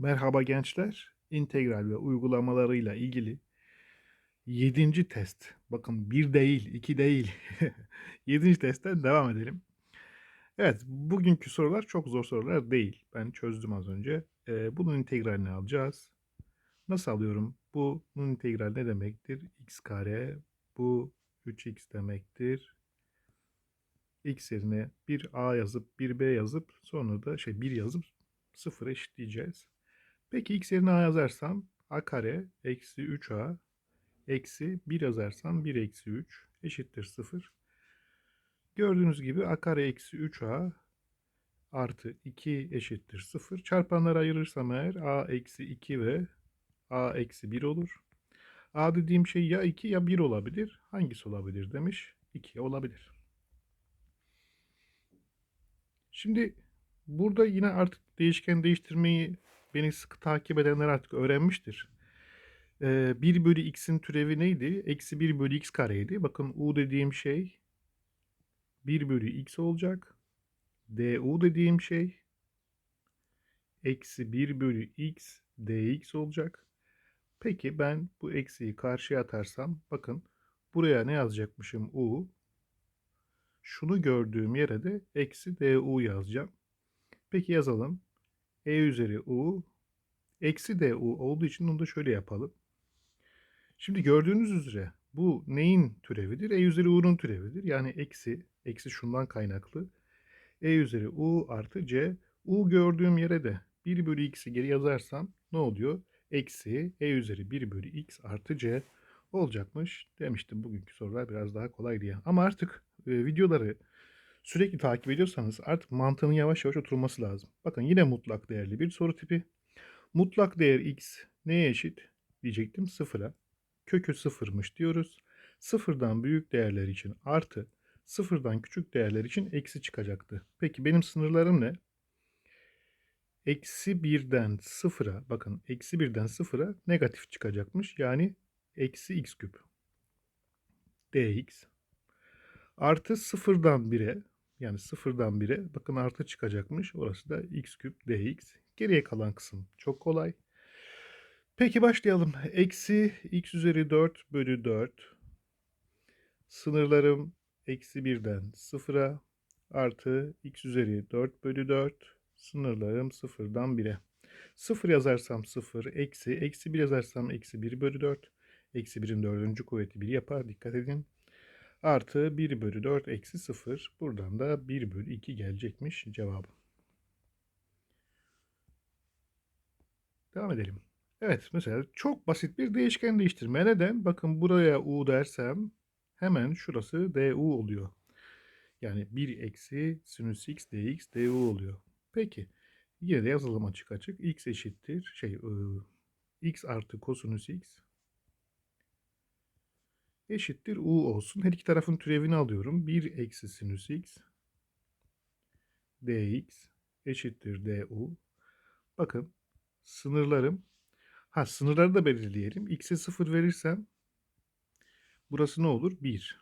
Merhaba gençler. İntegral ve uygulamalarıyla ilgili 7. test. Bakın bir değil, iki değil. 7. testten devam edelim. Evet, bugünkü sorular çok zor sorular değil. Ben çözdüm az önce. Ee, bunun integralini alacağız. Nasıl alıyorum? Bunun integral ne demektir? x kare. Bu 3x demektir. x yerine 1a yazıp 1b yazıp sonra da şey 1 yazıp 0 eşitleyeceğiz. Peki x yerine a yazarsam a kare eksi 3a eksi 1 yazarsam 1 eksi 3 eşittir 0. Gördüğünüz gibi a kare eksi 3a artı 2 eşittir 0. Çarpanları ayırırsam eğer a eksi 2 ve a eksi 1 olur. a dediğim şey ya 2 ya 1 olabilir. Hangisi olabilir demiş. 2 olabilir. Şimdi burada yine artık değişken değiştirmeyi beni sıkı takip edenler artık öğrenmiştir. Ee, 1 bölü x'in türevi neydi? Eksi 1 bölü x kareydi. Bakın u dediğim şey 1 bölü x olacak. du dediğim şey eksi 1 bölü x dx olacak. Peki ben bu eksiyi karşıya atarsam bakın buraya ne yazacakmışım u? Şunu gördüğüm yere de eksi du yazacağım. Peki yazalım. E üzeri u eksi du olduğu için onu da şöyle yapalım. Şimdi gördüğünüz üzere bu neyin türevidir? E üzeri u'nun türevidir. Yani eksi, eksi şundan kaynaklı. E üzeri u artı c. u gördüğüm yere de 1 bölü x'i geri yazarsam ne oluyor? Eksi e üzeri 1 bölü x artı c olacakmış. Demiştim bugünkü sorular biraz daha kolay diye. Ama artık e, videoları sürekli takip ediyorsanız artık mantığının yavaş yavaş oturması lazım. Bakın yine mutlak değerli bir soru tipi. Mutlak değer x neye eşit? Diyecektim sıfıra. Kökü sıfırmış diyoruz. Sıfırdan büyük değerler için artı, sıfırdan küçük değerler için eksi çıkacaktı. Peki benim sınırlarım ne? Eksi birden sıfıra, bakın eksi birden sıfıra negatif çıkacakmış. Yani eksi x küp dx artı sıfırdan 1'e yani sıfırdan 1'e bakın artı çıkacakmış. Orası da x küp dx. Geriye kalan kısım çok kolay. Peki başlayalım. Eksi x üzeri 4 bölü 4. Sınırlarım eksi 1'den 0'a artı x üzeri 4 bölü 4. Sınırlarım 0'dan 1'e. 0 yazarsam 0, eksi, eksi 1 yazarsam eksi 1 bölü 4. Eksi 1'in dördüncü kuvveti 1 yapar. Dikkat edin. Artı 1 bölü 4 eksi 0. Buradan da 1 bölü 2 gelecekmiş cevabım. Devam edelim. Evet mesela çok basit bir değişken değiştirme. Neden? Bakın buraya u dersem hemen şurası du oluyor. Yani 1 eksi sinüs x dx du oluyor. Peki yine de yazalım açık açık. x eşittir şey ıı, x artı kosinüs x eşittir u olsun. Her iki tarafın türevini alıyorum. 1 eksi sinüs x dx eşittir du. Bakın sınırlarım Ha sınırları da belirleyelim. X'e 0 verirsem burası ne olur? 1.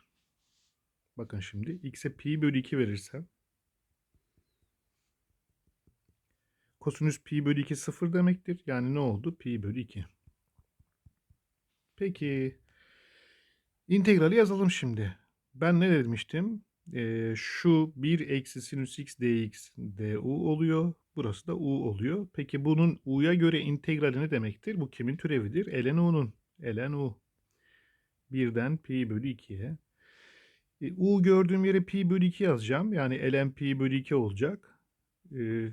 Bakın şimdi x'e pi bölü 2 verirsem kosinüs pi bölü 2 0 demektir. Yani ne oldu? Pi bölü 2. Peki integrali yazalım şimdi. Ben ne demiştim? Ee, şu 1 eksi sinüs x dx du oluyor. Burası da u oluyor. Peki bunun u'ya göre integrali ne demektir? Bu kimin türevidir? ln u'nun. ln u. Birden pi bölü 2'ye. E, u gördüğüm yere pi bölü 2 yazacağım. Yani ln pi bölü 2 olacak. E,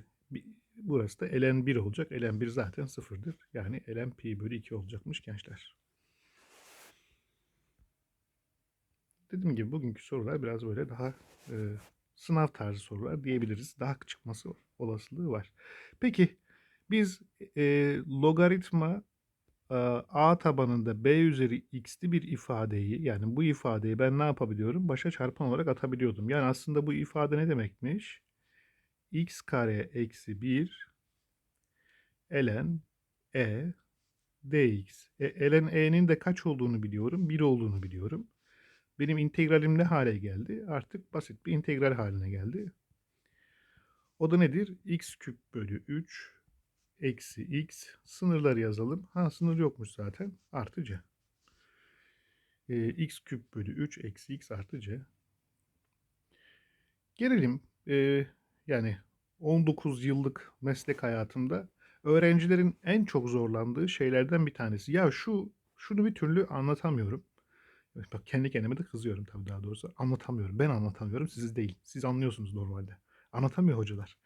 burası da ln 1 olacak. ln 1 zaten sıfırdır. Yani ln pi bölü 2 olacakmış gençler. Dediğim gibi bugünkü sorular biraz böyle daha e, sınav tarzı sorular diyebiliriz. Daha çıkması olasılığı var. Peki biz e, logaritma e, a tabanında b üzeri x'li bir ifadeyi yani bu ifadeyi ben ne yapabiliyorum? Başa çarpan olarak atabiliyordum. Yani aslında bu ifade ne demekmiş? x kare eksi 1 ln e dx. E, ln e'nin de kaç olduğunu biliyorum? 1 olduğunu biliyorum. Benim integralim ne hale geldi? Artık basit bir integral haline geldi. O da nedir? x küp bölü 3 eksi x sınırları yazalım. Ha sınır yokmuş zaten. Artı c. Ee, x küp bölü 3 eksi x artı c. Gelelim e, yani 19 yıllık meslek hayatımda öğrencilerin en çok zorlandığı şeylerden bir tanesi. Ya şu şunu bir türlü anlatamıyorum. Bak kendi kendime de kızıyorum tabii daha doğrusu. Anlatamıyorum. Ben anlatamıyorum. Siz değil. Siz anlıyorsunuz normalde. Anlatamıyor hocalar.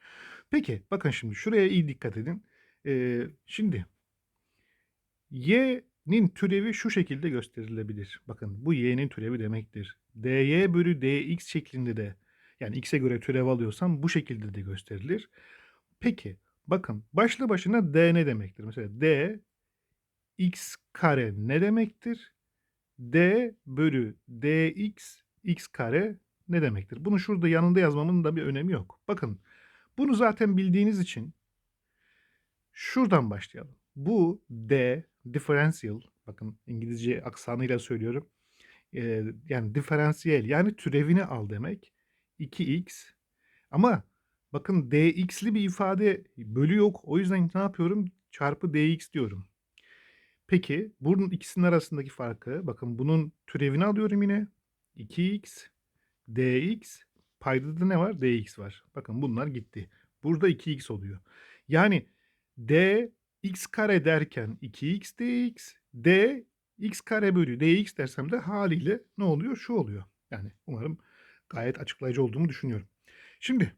Peki bakın şimdi şuraya iyi dikkat edin. Ee, şimdi y'nin türevi şu şekilde gösterilebilir. Bakın bu y'nin türevi demektir. dy bölü dx şeklinde de yani x'e göre türev alıyorsam bu şekilde de gösterilir. Peki bakın başlı başına d ne demektir? Mesela d x kare ne demektir? D bölü dx x kare ne demektir? Bunu şurada yanında yazmamın da bir önemi yok. Bakın bunu zaten bildiğiniz için şuradan başlayalım. Bu d differential bakın İngilizce aksanıyla söylüyorum. Ee, yani diferansiyel yani türevini al demek. 2x ama bakın dx'li bir ifade bölü yok. O yüzden ne yapıyorum? Çarpı dx diyorum. Peki bunun ikisinin arasındaki farkı bakın bunun türevini alıyorum yine. 2x dx payda da ne var? dx var. Bakın bunlar gitti. Burada 2x oluyor. Yani d x kare derken 2x dx d x kare bölü dx dersem de haliyle ne oluyor? Şu oluyor. Yani umarım gayet açıklayıcı olduğumu düşünüyorum. Şimdi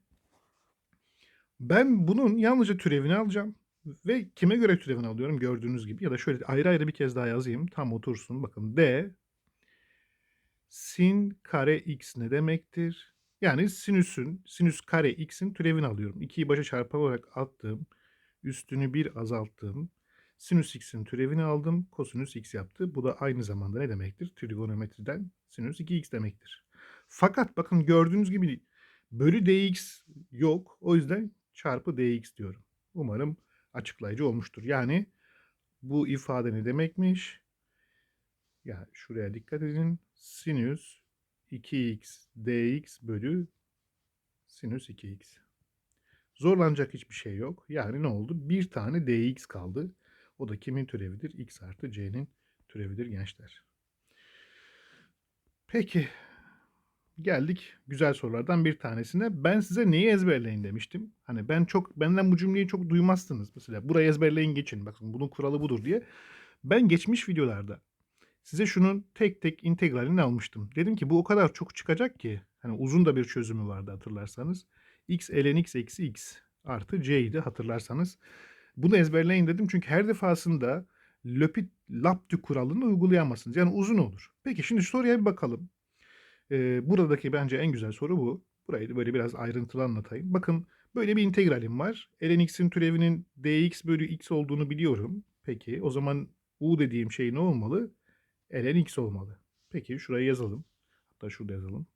ben bunun yalnızca türevini alacağım. Ve kime göre türevini alıyorum gördüğünüz gibi ya da şöyle ayrı ayrı bir kez daha yazayım tam otursun. Bakın d sin kare x ne demektir? Yani sinüsün sinüs kare x'in türevini alıyorum. 2'yi başa çarpı olarak attım. Üstünü bir azalttım. Sinüs x'in türevini aldım. Kosinüs x yaptı. Bu da aynı zamanda ne demektir? Trigonometriden sinüs 2x demektir. Fakat bakın gördüğünüz gibi bölü dx yok. O yüzden çarpı dx diyorum. Umarım açıklayıcı olmuştur. Yani bu ifade ne demekmiş? Ya şuraya dikkat edin. Sinüs 2x dx bölü sinüs 2x. Zorlanacak hiçbir şey yok. Yani ne oldu? Bir tane dx kaldı. O da kimin türevidir? x artı c'nin türevidir gençler. Peki geldik güzel sorulardan bir tanesine. Ben size neyi ezberleyin demiştim. Hani ben çok benden bu cümleyi çok duymazsınız. Mesela burayı ezberleyin geçin. Bakın bunun kuralı budur diye. Ben geçmiş videolarda size şunun tek tek integralini almıştım. Dedim ki bu o kadar çok çıkacak ki. Hani uzun da bir çözümü vardı hatırlarsanız. x ln x eksi x artı c'ydi hatırlarsanız. Bunu ezberleyin dedim çünkü her defasında Löpit Laptü kuralını uygulayamazsınız. Yani uzun olur. Peki şimdi soruya bir bakalım. Buradaki bence en güzel soru bu. Burayı böyle biraz ayrıntılı anlatayım. Bakın böyle bir integralim var. ln x'in türevinin dx bölü x olduğunu biliyorum. Peki o zaman u dediğim şey ne olmalı? ln x olmalı. Peki şuraya yazalım. Hatta şurada yazalım.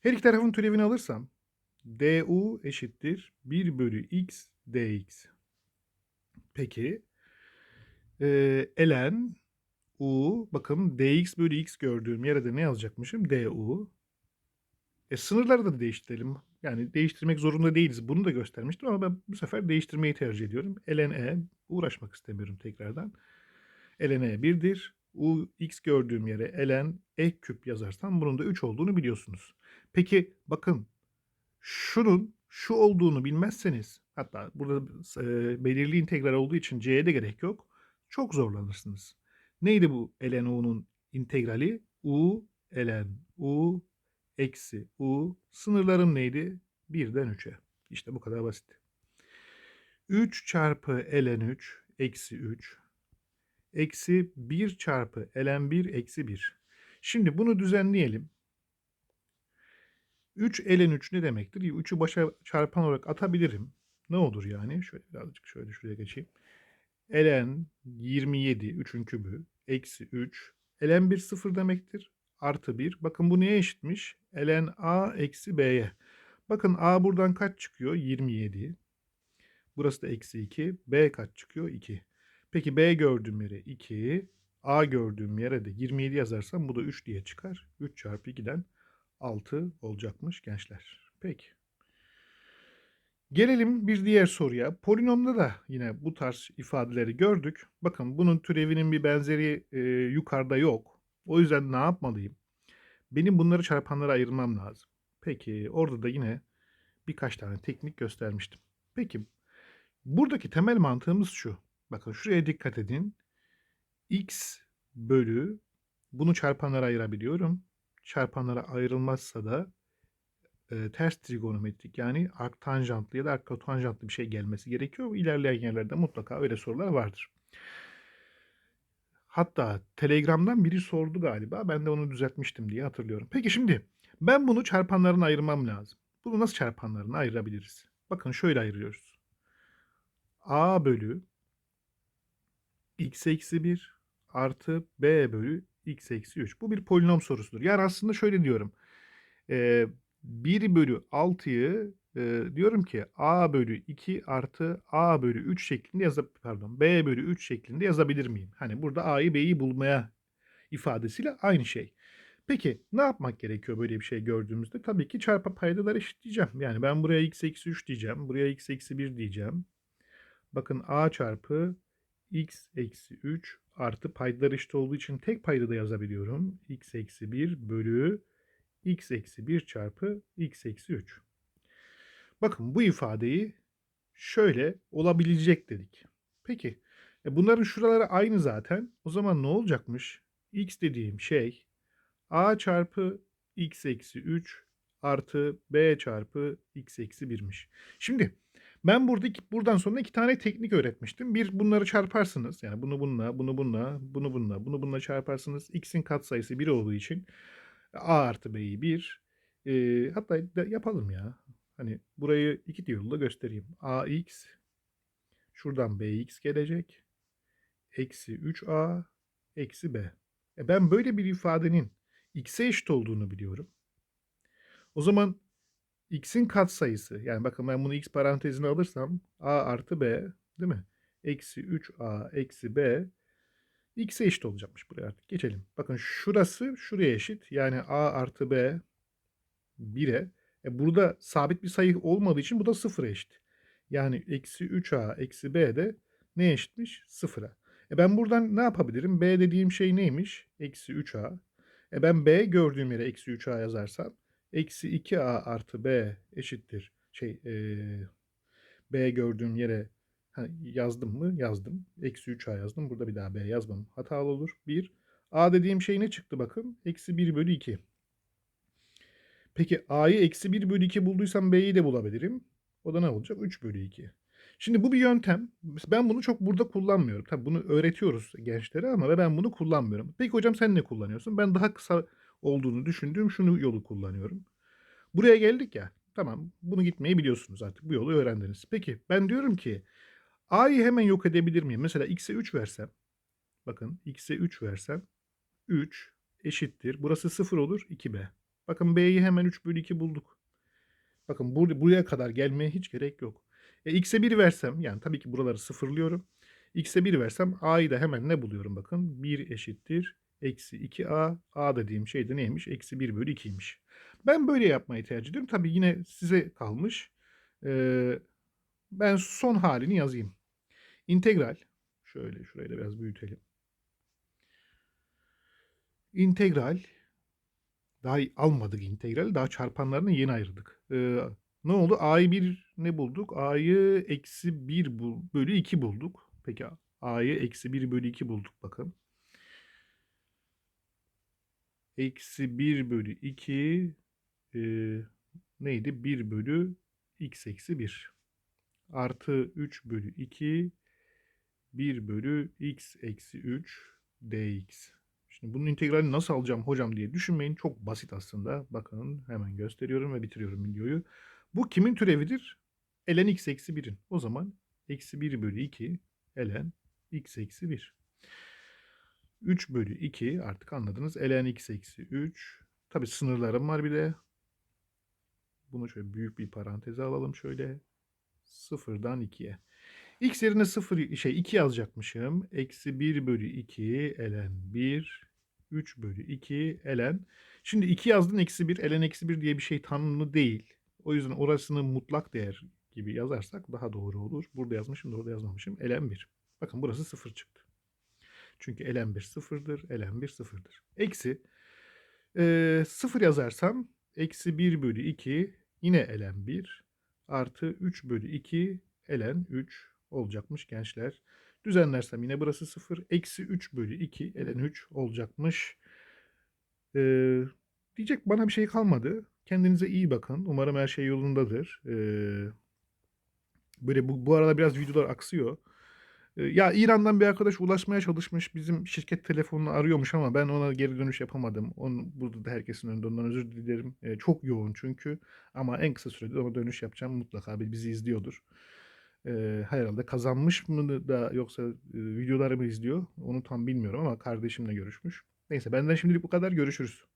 Her iki tarafın türevini alırsam du eşittir 1 bölü x dx. Peki e, ln u bakın dx bölü x gördüğüm yere de ne yazacakmışım? du. E, sınırları da değiştirelim. Yani değiştirmek zorunda değiliz. Bunu da göstermiştim ama ben bu sefer değiştirmeyi tercih ediyorum. ln e uğraşmak istemiyorum tekrardan. ln e 1'dir. u x gördüğüm yere ln e küp yazarsam bunun da 3 olduğunu biliyorsunuz. Peki bakın şunun şu olduğunu bilmezseniz hatta burada e, belirli integral olduğu için c'ye de gerek yok. Çok zorlanırsınız. Neydi bu ln u'nun integrali? u ln u eksi u. Sınırlarım neydi? 1'den 3'e. İşte bu kadar basit. 3 çarpı ln 3 eksi 3 eksi 1 çarpı ln 1 eksi 1. Şimdi bunu düzenleyelim. 3 ln 3 ne demektir? 3'ü başa çarpan olarak atabilirim. Ne olur yani? Şöyle birazcık şöyle şuraya geçeyim. ln 27 3'ün kübü eksi 3. ln 1 0 demektir. Artı 1. Bakın bu neye eşitmiş? ln a eksi b'ye. Bakın a buradan kaç çıkıyor? 27. Burası da eksi 2. b kaç çıkıyor? 2. Peki b gördüğüm yere 2. a gördüğüm yere de 27 yazarsam bu da 3 diye çıkar. 3 çarpı 2'den 6 olacakmış gençler. Peki. Gelelim bir diğer soruya. Polinomda da yine bu tarz ifadeleri gördük. Bakın bunun türevinin bir benzeri e, yukarıda yok. O yüzden ne yapmalıyım? Benim bunları çarpanlara ayırmam lazım. Peki orada da yine birkaç tane teknik göstermiştim. Peki buradaki temel mantığımız şu. Bakın şuraya dikkat edin. x bölü bunu çarpanlara ayırabiliyorum. Çarpanlara ayrılmazsa da e, ters trigonometrik yani arktanjantlı ya da arkotanjantlı bir şey gelmesi gerekiyor. İlerleyen yerlerde mutlaka öyle sorular vardır. Hatta Telegram'dan biri sordu galiba. Ben de onu düzeltmiştim diye hatırlıyorum. Peki şimdi ben bunu çarpanlarına ayırmam lazım. Bunu nasıl çarpanlarına ayırabiliriz? Bakın şöyle ayırıyoruz. A bölü x eksi 1 artı b bölü x eksi 3. Bu bir polinom sorusudur. Yani aslında şöyle diyorum. Ee, 1 bölü 6'yı e, diyorum ki a bölü 2 artı a bölü 3 şeklinde yazıp pardon b bölü 3 şeklinde yazabilir miyim? Hani burada a'yı b'yi bulmaya ifadesiyle aynı şey. Peki ne yapmak gerekiyor böyle bir şey gördüğümüzde? Tabii ki çarpı paydaları eşitleyeceğim. Yani ben buraya x eksi 3 diyeceğim. Buraya x eksi 1 diyeceğim. Bakın a çarpı x eksi 3 artı paydalar eşit olduğu için tek payda da yazabiliyorum. x eksi 1 bölü x eksi 1 çarpı x eksi 3. Bakın bu ifadeyi şöyle olabilecek dedik. Peki e bunların şuraları aynı zaten. O zaman ne olacakmış? x dediğim şey a çarpı x eksi 3 artı b çarpı x eksi 1'miş. Şimdi ben burada iki, buradan sonra iki tane teknik öğretmiştim. Bir bunları çarparsınız. Yani bunu bununla, bunu bununla, bunu bununla, bunu bununla çarparsınız. X'in katsayısı 1 olduğu için A artı B'yi 1. E, hatta yapalım ya. Hani burayı iki yolda göstereyim. AX şuradan BX gelecek. Eksi 3A eksi B. E ben böyle bir ifadenin x'e eşit olduğunu biliyorum. O zaman x'in katsayısı yani bakın ben bunu x parantezine alırsam a artı b değil mi? Eksi 3a eksi b x'e eşit olacakmış buraya artık. Geçelim. Bakın şurası şuraya eşit. Yani a artı b 1'e. E burada sabit bir sayı olmadığı için bu da 0'a eşit. Yani eksi 3a eksi b de ne eşitmiş? 0'a. E ben buradan ne yapabilirim? b dediğim şey neymiş? Eksi 3a. E ben b gördüğüm yere eksi 3a yazarsam eksi 2a artı b eşittir. Şey e, b gördüğüm yere ha, yazdım mı? Yazdım. Eksi 3a yazdım. Burada bir daha b yazmam. Hatalı olur. 1. a dediğim şey ne çıktı bakın? Eksi 1 bölü 2. Peki a'yı eksi 1 bölü 2 bulduysam b'yi de bulabilirim. O da ne olacak? 3 bölü 2. Şimdi bu bir yöntem. Ben bunu çok burada kullanmıyorum. Tabii bunu öğretiyoruz gençlere ama ben bunu kullanmıyorum. Peki hocam sen ne kullanıyorsun? Ben daha kısa olduğunu düşündüğüm şunu yolu kullanıyorum. Buraya geldik ya. Tamam bunu gitmeyi biliyorsunuz artık. Bu yolu öğrendiniz. Peki ben diyorum ki a'yı hemen yok edebilir miyim? Mesela x'e 3 versem. Bakın x'e 3 versem 3 eşittir. Burası 0 olur 2b. Bakın b'yi hemen 3 bölü 2 bulduk. Bakın buraya kadar gelmeye hiç gerek yok. E, x'e 1 versem yani tabii ki buraları sıfırlıyorum. x'e 1 versem a'yı da hemen ne buluyorum bakın. 1 eşittir. Eksi 2a. a dediğim şey de neymiş? Eksi 1 bölü 2'ymiş. Ben böyle yapmayı tercih ediyorum. Tabii yine size kalmış. Ee, ben son halini yazayım. İntegral. Şöyle şurayı da biraz büyütelim. İntegral. Daha almadık integral. Daha çarpanlarını yeni ayırdık. Ee, ne oldu? A'yı 1 ne bulduk? A'yı eksi 1 bölü 2 bulduk. Peki A'yı eksi 1 bölü 2 bulduk bakın. Eksi 1 bölü 2 e, neydi? 1 bölü x eksi 1. Artı 3 bölü 2 1 bölü x eksi 3 dx. Şimdi bunun integralini nasıl alacağım hocam diye düşünmeyin. Çok basit aslında. Bakın hemen gösteriyorum ve bitiriyorum videoyu. Bu kimin türevidir? ln x eksi 1'in. O zaman eksi 1 bölü 2 ln x eksi 1. 3 bölü 2 artık anladınız. ln x eksi 3. Tabi sınırlarım var bir de. Bunu şöyle büyük bir paranteze alalım şöyle. Sıfırdan 2'ye. X yerine 0 şey 2 yazacakmışım. Eksi 1 bölü 2 ln 1. 3 bölü 2 ln. Şimdi 2 yazdın eksi 1 ln eksi 1 diye bir şey tanımlı değil. O yüzden orasını mutlak değer gibi yazarsak daha doğru olur. Burada yazmışım, orada yazmamışım. Ln 1. Bakın burası 0 çıktı. Çünkü ln 1 sıfırdır, ln 1 sıfırdır. Eksi e, 0 yazarsam eksi 1 bölü 2 yine ln 1 artı 3 bölü 2 ln 3 olacakmış gençler. Düzenlersem yine burası 0. Eksi 3 bölü 2 ln 3 olacakmış. Ee, diyecek bana bir şey kalmadı. Kendinize iyi bakın. Umarım her şey yolundadır. Ee, böyle bu, bu arada biraz videolar aksıyor. Ee, ya İran'dan bir arkadaş ulaşmaya çalışmış. Bizim şirket telefonunu arıyormuş ama ben ona geri dönüş yapamadım. Onu, burada da herkesin önünde ondan özür dilerim. Ee, çok yoğun çünkü. Ama en kısa sürede ona dönüş yapacağım. Mutlaka bizi izliyordur. Ee, herhalde kazanmış mı da yoksa e, videolarımı izliyor. Onu tam bilmiyorum ama kardeşimle görüşmüş. Neyse benden şimdilik bu kadar. Görüşürüz.